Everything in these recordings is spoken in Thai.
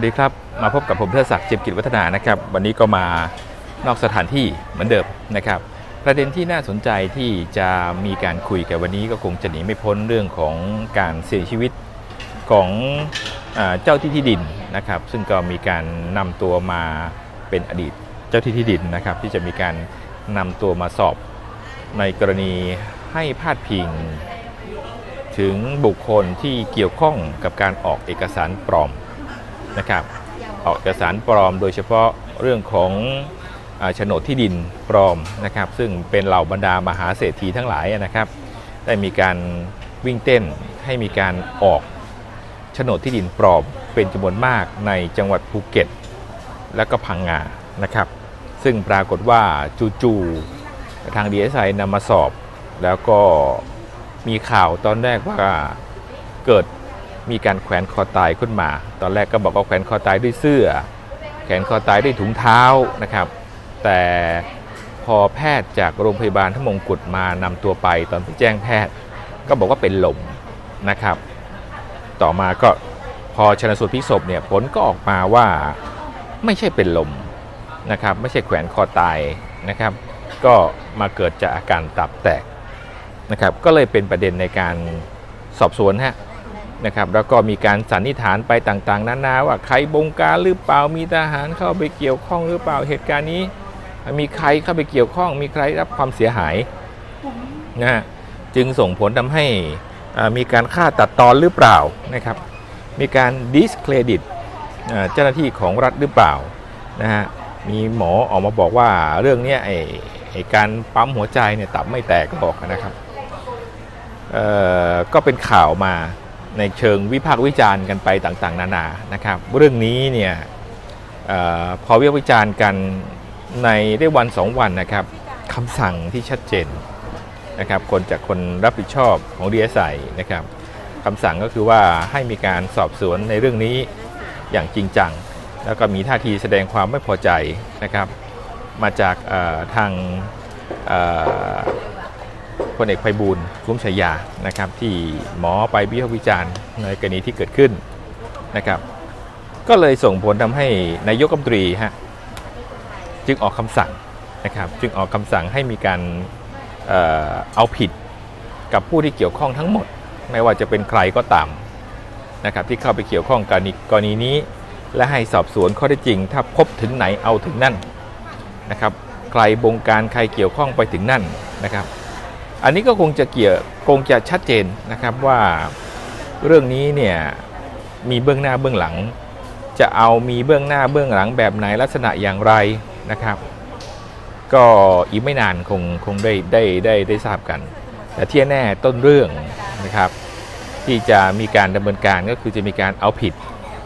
สวัสดีครับ มาพบกับผมเทดศักดิ์เจียมกิจวัฒนานะครับ วันนี้ก็มานอกสถานที่เหมือนเดิมนะครับ ประเด็นที่น่าสนใจที่จะมีการคุยกันวันนี้ก็คงจะหนีไม่พ้นเรื่องของการเสียชีวิตของอเจ้าที่ที่ดินนะครับ ซึ่งก็มีการนำตัวมาเป็นอดีตเจ้าที่ที่ดินนะครับ ที่จะมีการนำตัวมาสอบในกรณีให้พาดพิงถึงบุคคลที่เกี่ยวข้องกับการออกเอกสารปลอม นะครับออกเอกสารปลอมโดยเฉพาะเรื่องของโฉนดที่ดินปลอมนะครับ ซึ่งเป็นเหล่าบรรดามหาเศรษฐีทั้งหลายนะครับ ได้มีการวิ่งเต้นให้มีการออกโฉนดที่ดินปลอมเป็นจำนวนมากในจังหวัดภูเก็ต และก็พังงานะครับ ซึ่งปรากฏว่าจู่ๆทาง DSI นำมาสอบ แล้วก็มีข่าวตอนแรกว่าเกิด มีการแขวนคอตายขึ้นมา ตอนแรกก็บอกว่าแขวนคอตายด้วยเสื้อ แขวนคอตายด้วยถุงเท้านะครับ แต่พอแพทย์จากโรงพยาบาลทมงกุฎมานำตัวไปตอนไปแจ้งแพทย์ ก็บอกว่าเป็นลมนะครับ ต่อมาก็พอชนสูตรพลิกศพเนี่ยผลก็ออกมาว่าไม่ใช่เป็นลมนะครับ ไม่ใช่แขวนคอตายนะครับ ก็มาเกิดจากอาการตับแตกนะครับ ก็เลยเป็นประเด็นในการสอบสวนฮะ นะครับแล้วก็มีการสันนิษฐานไปต่างๆนานาว่าใครบงการหรือเปล่ามีทหารเข้าไปเกี่ยวข้องหรือเปล่าเหตุการณ์นี้ มีใครเข้าไปเกี่ยวข้อง มีใครรับความเสียหายนะจึงส่งผลทำให้มีการฆ่าตัดตอนหรือเปล่านะครับ มีการดิสเครดิตเจ้าหน้าที่ของรัฐหรือเปล่านะฮะมีหมอออกมาบอกว่าเรื่องนี้ไอ้ไอการปั๊มหัวใจเนี่ยตับไม่แตกก็บอกนะครับก็เป็นข่าวมา ในเชิงวิพากษ์วิจารณ์กันไปต่างๆ นานานะครับ เรื่องนี้เนี่ยออพอวิพากษ์วิจารณ์กันในได้วันสองวันนะครับคำสั่งที่ชัดเจนนะครับคนจากคนรับผิดชอบของ DSI นะครับคำสั่งก็คือว่าให้มีการสอบสวนในเรื่องนี้อย่างจริงจัง แล้วก็มีท่าทีแสดงความไม่พอใจนะครับ มาจากทาง พลเอกไพบูลคุ้มฉายานะครับ ที่หมอไปวิพากษ์วิจารณ์ในกรณีที่เกิดขึ้นนะครับ ก็เลยส่งผลทำให้นายกรัฐมนตรีฮะจึงออกคำสั่งนะครับ จึงออกคำสั่งให้มีการเอ่อเอาผิดกับผู้ที่เกี่ยวข้องทั้งหมด ไม่ว่าจะเป็นใครก็ตามนะครับที่เข้าไปเกี่ยวข้องกับกรณีนี้ และให้สอบสวนข้อเท็จจริง ถ้าพบถึงไหนเอาถึงนั่นนะครับ ใครบงการใครเกี่ยวข้องไปถึงนั่นนะครับ อันนี้ก็คงจะเกี่ยวคงจะชัดเจนนะครับว่าเรื่องนี้เนี่ยมีเบื้องหน้าเบื้องหลัง จะเอามีเบื้องหน้าเบื้องหลังแบบไหนลักษณะอย่างไรนะครับ ก็อีกไม่นานคงคงได้ได้ได้ได้ทราบกัน แต่ที่แน่ต้นเรื่องนะครับ ที่จะมีการดำเนินการก็คือจะมีการเอาผิด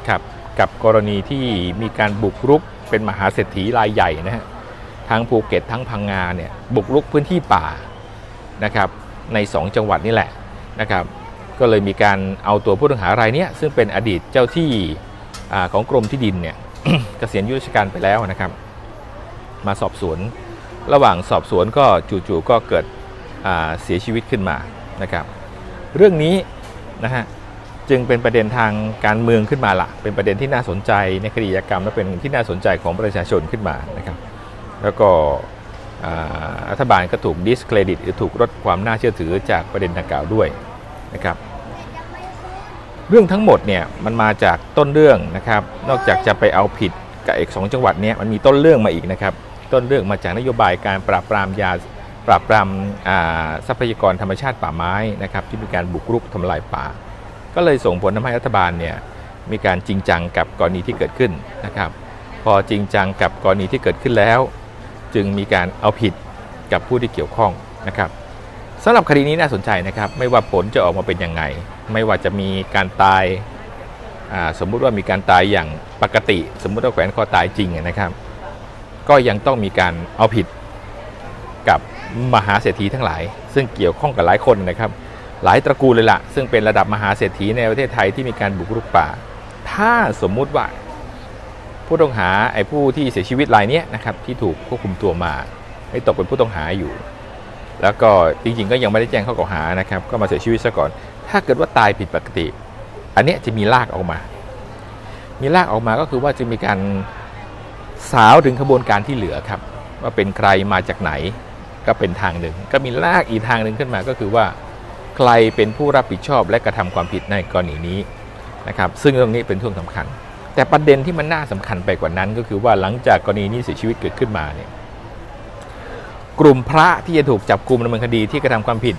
ครับกับกรณีที่มีการบุกรุกเป็นมหาเศรษฐีรายใหญ่นะฮะทั้งภูเก็ตทั้งพังงาเนี่ยบุกรุกพื้นที่ป่า นะครับใน 2 จังหวัดนี่แหละนะครับก็เลยมีการเอาตัวผู้ต้องหารายเนี้ยซึ่งเป็นอดีตเจ้าที่อของกรมที่ดินเนี่ยเกษียณยุราชการไปแล้วนะครับ มาสอบสวน ระหว่างสอบสวนก็จู่ๆก็เกิดเสียชีวิตขึ้นมานะครับ เรื่องนี้นะฮะจึงเป็นประเด็นทางการเมืองขึ้นมาละเป็นประเด็นที่น่าสนใจในคดีอาญากรรมและเป็นที่น่าสนใจของประชาชนขึ้นมานะครับ แล้วก็ รัฐบาลก็ถูกดิสเครดิตหรือถูกลดความน่าเชื่อถือจากประเด็นดังกล่าวด้วยนะครับเรื่องทั้งหมดเนี่ยมันมาจากต้นเรื่องนะครับ นอกจากจะไปเอาผิดกับเอกสองจังหวัดเนี้มันมีต้นเรื่องมาอีกนะครับ ต้นเรื่องมาจากนโยบายการปราบปรามยาปราบปรามทรัพยากรธรรมชาติป่าไม้นะครับที่มีการบุกรุกทำลายป่า ก็เลยส่งผลทำให้รัฐบาลเนี่ยมีการจริงจังกับกรณีที่เกิดขึ้นนะครับ พอจริงจังกับกรณีที่เกิดขึ้นแล้ว จึงมีการเอาผิดกับผู้ที่เกี่ยวข้องนะครับสำหรับคดีนี้น่าสนใจนะครับ ไม่ว่าผลจะออกมาเป็นยังไง ไม่ว่าจะมีการตายาสมมุติว่ามีการตายอย่างปกติ สมมุติว่าแขวนคอตายจริงนะครับ ก็ยังต้องมีการเอาผิดกับมหาเศรษฐีทั้งหลาย ซึ่งเกี่ยวข้องกับหลายคนนะครับ หลายตระกูลเลยล่ะซึ่งเป็นระดับมหาเศรษฐีในประเทศไทยที่มีการบุกรุกป่า ถ้าสมมุติว่า ผู้ต้องหาไอ้ผู้ที่เสียชีวิตรายนี้นะครับที่ถูกควบคุมตัวมาให้ตกเป็นผู้ต้องหาอยู่ แล้วก็จริงๆ ก็ยังไม่ได้แจ้งข้อกล่าวหานะครับ ก็มาเสียชีวิตซะก่อน ถ้าเกิดว่าตายผิดปกติ อันนี้จะมีลากออกมา มีลากออกมาก็คือว่าจะมีการสาวถึงขบวนการที่เหลือครับ ว่าเป็นใครมาจากไหนก็เป็นทางหนึ่ง ก็มีลากอีกทางหนึ่งขึ้นมาก็คือว่า ใครเป็นผู้รับผิดชอบและกระทำความผิดในกรณีนี้นะครับ ซึ่งตรงนี้เป็นช่วงสำคัญ แต่ประเด็นที่มันน่าสำคัญไปกว่านั้น ก็คือว่าหลังจากกรณีนี้เสียชีวิตเกิดขึ้นมาเนี่ยกลุ่มพระที่จะถูกจับกลุ่มดำเนินคดีที่กระทำความผิด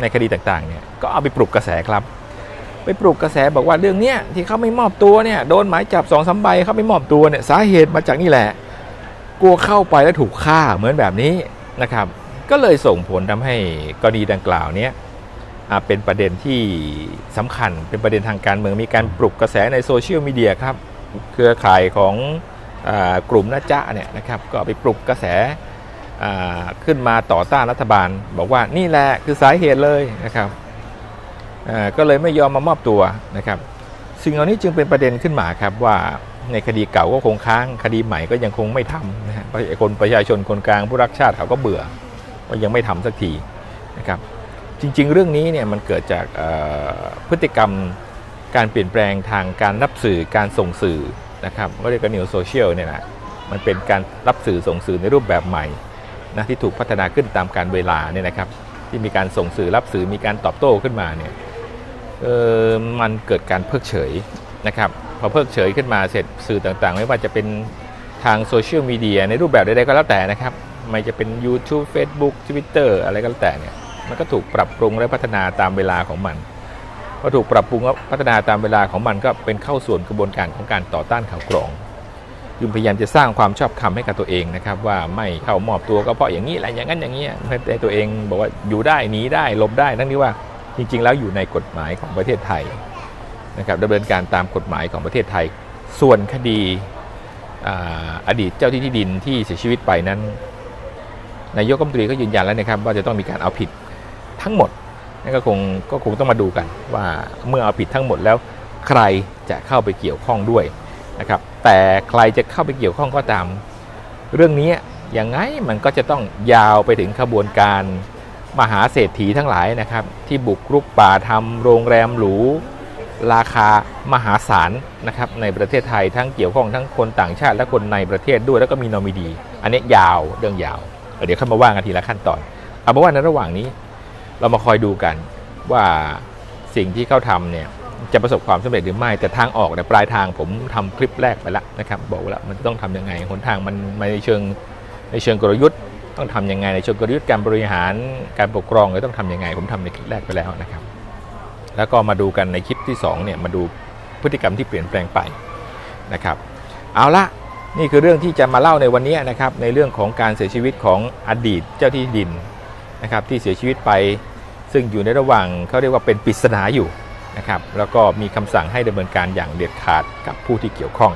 ในคดีต่างๆเนี่ยก็เอาไปปลุกกระแสครับ ไปปลุกกระแสบอกว่าเรื่องเนี้ยที่เขาไม่มอบตัวเนี่ยโดนหมายจับสองสามใบเขาไม่มอบตัวเนี่ยสาเหตุมาจากนี่แหละ กลัวเข้าไปแล้วถูกฆ่าเหมือนแบบนี้นะครับ ก็เลยส่งผลทำให้กรณีดังกล่าวเนี้ย เป็นประเด็นที่สำคัญเป็นประเด็นทางการเมืองมีการปลุกกระแสในโซเชียลมีเดียครับเครือข่ายของอากลุ่มนาจะเนี่ยนะครับก็เอาไปปลุกกระแสอ่าขึ้นมาต่อต้านรัฐบาล บอกว่านี่แหละคือสาเหตุเลยนะครับอ่าก็เลยไม่ยอมมามอบตัวนะครับ สิ่งเหล่านี้จึงเป็นประเด็นขึ้นมาครับว่าในคดีเก่าก็คงค้างคดีใหม่ก็ยังคงไม่ทำนะฮะคนประชาชนคนกลางผู้รักชาติเขาก็เบื่อว่ายังไม่ทำสักทีนะครับ จริง ๆ เรื่องนี้เนี่ยมันเกิดจากพฤติกรรมการเปลี่ยนแปลงทางการรับสื่อการส่งสื่อนะครับก็เรียกกันนิวโซเชียลเนี่ยนะมันเป็นการรับสื่อส่งสื่อในรูปแบบใหม่นะที่ถูกพัฒนาขึ้นตามการเวลาเนี่ยนะครับ ที่มีการส่งสื่อรับสื่อมีการตอบโต้ขึ้นมาเนี่ยเออมันเกิดการเพิกเฉยนะครับพอเพิกเฉยขึ้นมาเสร็จสื่อต่างๆ ไม่ว่าจะเป็นทางโซเชียลมีเดียในรูปแบบใดๆก็แล้วแต่นะครับไม่จะเป็น YouTube Facebook Twitter อะไรก็แล้วแต่เนี่ย มันก็ถูกปรับปรุงและพัฒนาตามเวลาของมันพอถูกปรับปรุงและพัฒนาตามเวลาของมันก็เป็นเข้าส่วนกระบวนการของการต่อต้านข่าวกรองคือพยายามจะสร้างความชอบธรรมให้กับตัวเองนะครับ ว่าไม่เข้ามอบตัวก็เพราะอย่างนี้แหละอย่างนั้นอย่างนี้แต่ตัวเองบอกว่าอยู่ได้หนีได้หลบได้ทั้งที่ว่าจริง ๆ แล้วอยู่ในกฎหมายของประเทศไทยนะครับดำเนินการตามกฎหมายของประเทศไทย ส่วนคดีอาอดีตเจ้าที่ที่ดินที่เสียชีวิตไปนั้นนายกรัฐมนตรีก็ยืนยันแล้วนะครับ ว่าจะต้องมีการเอาผิด ทั้งหมดนั่นก็คงก็คงต้องมาดูกันว่าเมื่อเอาผิดทั้งหมดแล้วใครจะเข้าไปเกี่ยวข้องด้วยนะครับแต่ใครจะเข้าไปเกี่ยวข้องก็ตาม เรื่องนี้ยังไงมันก็จะต้องยาวไปถึงขบวนการมหาเศรษฐีทั้งหลายนะครับที่บุกรุกป่าทำโรงแรมหรูราคามหาศาลนะครับในประเทศไทยทั้งเกี่ยวข้องทั้งคนต่างชาติและคนในประเทศด้วยแล้วก็มีนอมิดี อันนี้ยาวเรื่องยาว เดี๋ยวเข้ามาว่ากันทีละขั้นตอนเอาเป็นว่าในระหว่างนี้ เรามาคอยดูกันว่าสิ่งที่เขาทำเนี่ยจะประสบความสำเร็จหรือไม่ แต่ทางออกเนี่ยปลายทางผมทำคลิปแรกไปแล้วนะครับ บอกว้แล้วมันต้องทำยังไงหนทางมันมในเชิงในเชิงกลยุทธ์ ต้องทำยังไงในเชิงกลยุทธ์การบริหารการปกครองเนี่ยต้องทำยังไง ผมทำในคลิปแรกไปแล้วนะครับ แล้วก็มาดูกันในคลิปที่สองเนี่ยมาดูพฤติกรรมที่เปลี่ยนแปลงไปนะครับเอาละนี่คือเรื่องที่จะมาเล่าในวันนี้นะครับในเรื่องของการเสียชีวิตของอดีตเจ้าที่ดิน นะครับที่เสียชีวิตไป ซึ่งอยู่ในระหว่างเขาเรียกว่าเป็นปริศนาอยู่นะครับแล้วก็มีคำสั่งให้ดำเนินการอย่างเด็ดขาดกับผู้ที่เกี่ยวข้อง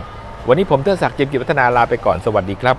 วันนี้ผมเทิดศักดิ์เจียมกิจวัฒนาลาไปก่อนสวัสดีครับ